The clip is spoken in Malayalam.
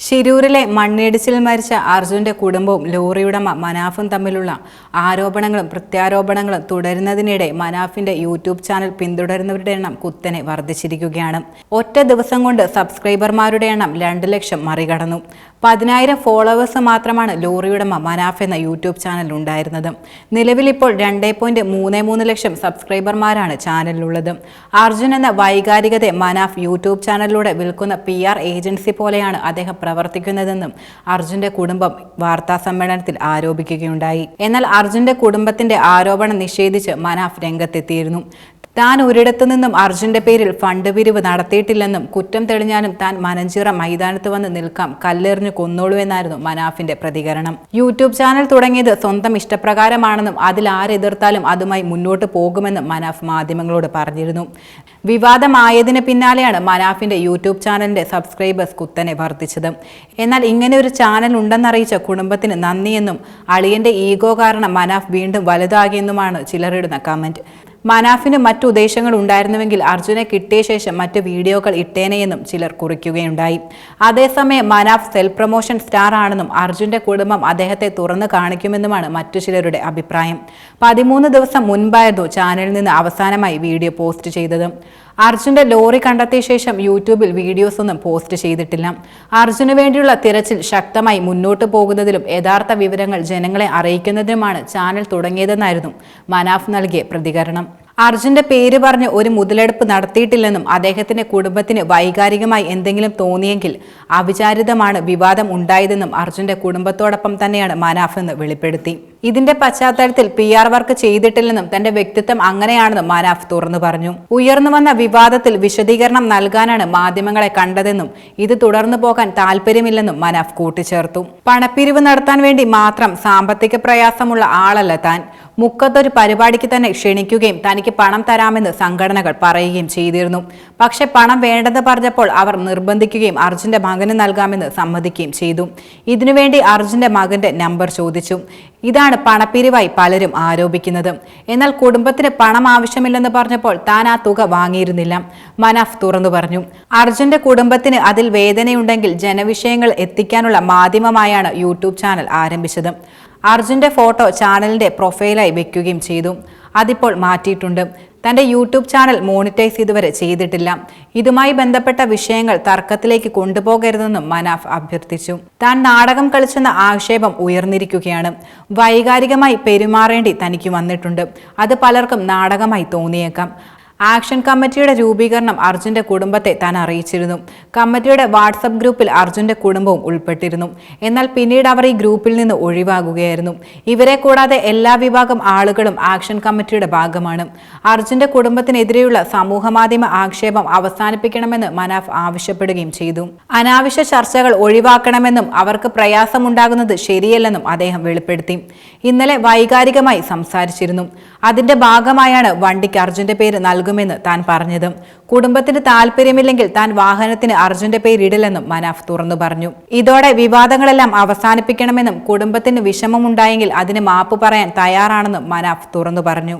ശിരൂരിലെ മണ്ണിടിച്ചിൽ മരിച്ച അർജുന്റെ കുടുംബവും ലോറിയുടമ മനാഫും തമ്മിലുള്ള ആരോപണങ്ങളും പ്രത്യാരോപണങ്ങളും തുടരുന്നതിനിടെ മനാഫിന്റെ യൂട്യൂബ് ചാനൽ പിന്തുടരുന്നവരുടെ എണ്ണം കുത്തനെ വർദ്ധിച്ചിരിക്കുകയാണ്. ഒറ്റ ദിവസം കൊണ്ട് സബ്സ്ക്രൈബർമാരുടെ എണ്ണം രണ്ട് ലക്ഷം മറികടന്നു. പതിനായിരം ഫോളോവേഴ്സ് മാത്രമാണ് ലോറിയുടമ മനാഫ് എന്ന യൂട്യൂബ് ചാനൽ ഉണ്ടായിരുന്നത്. നിലവിലിപ്പോൾ രണ്ടേ പോയിന്റ് മൂന്ന് മൂന്ന് ലക്ഷം സബ്സ്ക്രൈബർമാരാണ് ചാനലിലുള്ളത്. അർജുൻ എന്ന വൈകാരികതയെ മനാഫ് യൂട്യൂബ് ചാനലിലൂടെ വിൽക്കുന്ന പി ഏജൻസി പോലെയാണ് അദ്ദേഹം പ്രവർത്തിക്കുന്നതെന്നും അർജുന്റെ കുടുംബം വാർത്താ സമ്മേളനത്തിൽ ആരോപിക്കുകയുണ്ടായി. എന്നാൽ അർജുന്റെ കുടുംബത്തിന്റെ ആരോപണം നിഷേധിച്ച് മനാഫ് രംഗത്തെത്തിയിരുന്നു. താൻ ഒരിടത്തു നിന്നും അർജുന്റെ പേരിൽ ഫണ്ട് പിരിവ് നടത്തിയിട്ടില്ലെന്നും കുറ്റം തെളിഞ്ഞാലും താൻ മനഞ്ചിറ മൈതാനത്ത് വന്ന് നിൽക്കാം. കല്ലെറിഞ്ഞു കൊന്നോളൂ എന്നായിരുന്നു മനാഫിന്റെ പ്രതികരണം. യൂട്യൂബ് ചാനൽ തുടങ്ങിയത് സ്വന്തം ഇഷ്ടപ്രകാരമാണെന്നും അതിൽ ആരെതിർത്താലും അതുമായി മുന്നോട്ട് പോകുമെന്നും മനാഫ് മാധ്യമങ്ങളോട് പറഞ്ഞിരുന്നു. വിവാദമായതിന് പിന്നാലെയാണ് മനാഫിന്റെ യൂട്യൂബ് ചാനലിന്റെ സബ്സ്ക്രൈബേഴ്സ് കുത്തനെ വർദ്ധിച്ചത്. എന്നാൽ ഇങ്ങനെ ഒരു ചാനൽ ഉണ്ടെന്നറിയിച്ച കുടുംബത്തിന് നന്ദിയെന്നും അളിയന്റെ ഈഗോ കാരണം മനാഫ് വീണ്ടും വലുതാകിയെന്നുമാണ് ചിലരിടുന്ന കമന്റ്. മനാഫിന് മറ്റു ഉദ്ദേശങ്ങൾ ഉണ്ടായിരുന്നുവെങ്കിൽ അർജുനെ കിട്ടിയ ശേഷം മറ്റ് വീഡിയോകൾ ഇട്ടേനെയെന്നും ചിലർ കുറിക്കുകയുണ്ടായി. അതേസമയം മനാഫ് സെൽഫ് പ്രൊമോഷൻ സ്റ്റാർ ആണെന്നും അർജുന്റെ കുടുംബം അദ്ദേഹത്തെ തുറന്നു കാണിക്കുമെന്നുമാണ് മറ്റു ചിലരുടെ അഭിപ്രായം. പതിമൂന്ന് ദിവസം മുൻപായിരുന്നു ചാനലിൽ നിന്ന് അവസാനമായി വീഡിയോ പോസ്റ്റ് ചെയ്തത്. അർജുന്റെ ലോറി കണ്ടെത്തിയ ശേഷം യൂട്യൂബിൽ വീഡിയോസ് ഒന്നും പോസ്റ്റ് ചെയ്തിട്ടില്ല. അർജുന് വേണ്ടിയുള്ള തിരച്ചിൽ ശക്തമായി മുന്നോട്ട് പോകുന്നതിലും യഥാർത്ഥ വിവരങ്ങൾ ജനങ്ങളെ അറിയിക്കുന്നതിനുമാണ് ചാനൽ തുടങ്ങിയതെന്നായിരുന്നു മനാഫ് നൽകിയ പ്രതികരണം. അർജുന്റെ പേര് പറഞ്ഞ് ഒരു മുതലെടുപ്പ് നടത്തിയിട്ടില്ലെന്നും അദ്ദേഹത്തിന്റെ കുടുംബത്തിന് വൈകാരികമായി എന്തെങ്കിലും തോന്നിയെങ്കിൽ അവിചാരിതമാണ് വിവാദം ഉണ്ടായതെന്നും അർജുന്റെ കുടുംബത്തോടൊപ്പം തന്നെയാണ് മനാഫ് എന്ന് വെളിപ്പെടുത്തി. ഇതിന്റെ പശ്ചാത്തലത്തിൽ പി ആർ വർക്ക് ചെയ്തിട്ടില്ലെന്നും തന്റെ വ്യക്തിത്വം അങ്ങനെയാണെന്നും മനാഫ് തുറന്നു പറഞ്ഞു. ഉയർന്നു വന്ന വിവാദത്തിൽ വിശദീകരണം നൽകാനാണ് മാധ്യമങ്ങളെ കണ്ടതെന്നും ഇത് തുടർന്നു പോകാൻ താല്പര്യമില്ലെന്നും മനാഫ് കൂട്ടിച്ചേർത്തു. പണപ്പിരിവ് നടത്താൻ വേണ്ടി മാത്രം സാമ്പത്തിക പ്രയാസമുള്ള ആളല്ല താൻ. മുക്കത്തൊരു പരിപാടിക്ക് തന്നെ ക്ഷണിക്കുകയും തനിക്ക് പണം തരാമെന്ന് സംഘടനകൾ പറയുകയും ചെയ്തിരുന്നു. പക്ഷെ പണം വേണ്ടെന്ന് പറഞ്ഞപ്പോൾ അവർ നിർബന്ധിക്കുകയും അർജുന്റെ മകന് നൽകാമെന്ന് സമ്മതിക്കുകയും ചെയ്തു. ഇതിനുവേണ്ടി അർജുന്റെ മകന്റെ നമ്പർ ചോദിച്ചു. ഇതാണ് പണപ്പിരിവായി പലരും ആരോപിക്കുന്നത്. എന്നാൽ കുടുംബത്തിന് പണം ആവശ്യമില്ലെന്ന് പറഞ്ഞപ്പോൾ താൻ ആ തുക വാങ്ങിയിരുന്നില്ല. മനാഫ് തുറന്നു പറഞ്ഞു. അർജുന്റെ കുടുംബത്തിന് അതിൽ വേദനയുണ്ടെങ്കിൽ ജനവിഷയങ്ങൾ എത്തിക്കാനുള്ള മാധ്യമമായാണ് യൂട്യൂബ് ചാനൽ ആരംഭിച്ചത്. അർജുന്റെ ഫോട്ടോ ചാനലിന്റെ പ്രൊഫൈലായി വെക്കുകയും ചെയ്തു. അതിപ്പോൾ മാറ്റിയിട്ടുണ്ട്. തന്റെ യൂട്യൂബ് ചാനൽ മോണിറ്റൈസ് ഇതുവരെ ചെയ്തിട്ടില്ല. ഇതുമായി ബന്ധപ്പെട്ട വിഷയങ്ങൾ തർക്കത്തിലേക്ക് കൊണ്ടുപോകരുതെന്നും മനാഫ് അഭ്യർത്ഥിച്ചു. താൻ നാടകം കളിച്ചെന്ന ആക്ഷേപം ഉയർന്നിരിക്കുകയാണ്. വൈകാരികമായി പെരുമാറേണ്ടി തനിക്ക് വന്നിട്ടുണ്ട്. അത് പലർക്കും നാടകമായി തോന്നിയേക്കാം. ആക്ഷൻ കമ്മിറ്റിയുടെ രൂപീകരണം അർജുന്റെ കുടുംബത്തെ താൻ അറിയിച്ചിരുന്നു. കമ്മിറ്റിയുടെ വാട്സപ്പ് ഗ്രൂപ്പിൽ അർജുന്റെ കുടുംബവും ഉൾപ്പെട്ടിരുന്നു. എന്നാൽ പിന്നീട് അവർ ഈ ഗ്രൂപ്പിൽ നിന്ന് ഒഴിവാകുകയായിരുന്നു. ഇവരെ കൂടാതെ എല്ലാ വിഭാഗം ആളുകളും ആക്ഷൻ കമ്മിറ്റിയുടെ ഭാഗമാണ്. അർജുന്റെ കുടുംബത്തിനെതിരെയുള്ള സമൂഹമാധ്യമ ആക്ഷേപം അവസാനിപ്പിക്കണമെന്ന് മനാഫ് ആവശ്യപ്പെടുകയും ചെയ്തു. അനാവശ്യ ചർച്ചകൾ ഒഴിവാക്കണമെന്നും അവർക്ക് പ്രയാസമുണ്ടാകുന്നത് ശരിയല്ലെന്നും അദ്ദേഹം വെളിപ്പെടുത്തി. ഇന്നലെ വൈകാരികമായി സംസാരിച്ചിരുന്നു. അതിന്റെ ഭാഗമായാണ് വണ്ടിക്ക് അർജുന്റെ പേര് നൽകുമെന്ന് താൻ പറഞ്ഞതും കുടുംബത്തിന് താല്പര്യമില്ലെങ്കിൽ താൻ വാഹനത്തിന് അർജുന്റെ പേരിടില്ലെന്നും മനാഫ് തുറന്നു പറഞ്ഞു. ഇതോടെ വിവാദങ്ങളെല്ലാം അവസാനിപ്പിക്കണമെന്നും കുടുംബത്തിന് വിഷമമുണ്ടായെങ്കിൽ അതിന് മാപ്പ് പറയാൻ തയ്യാറാണെന്നും മനാഫ് തുറന്നു പറഞ്ഞു.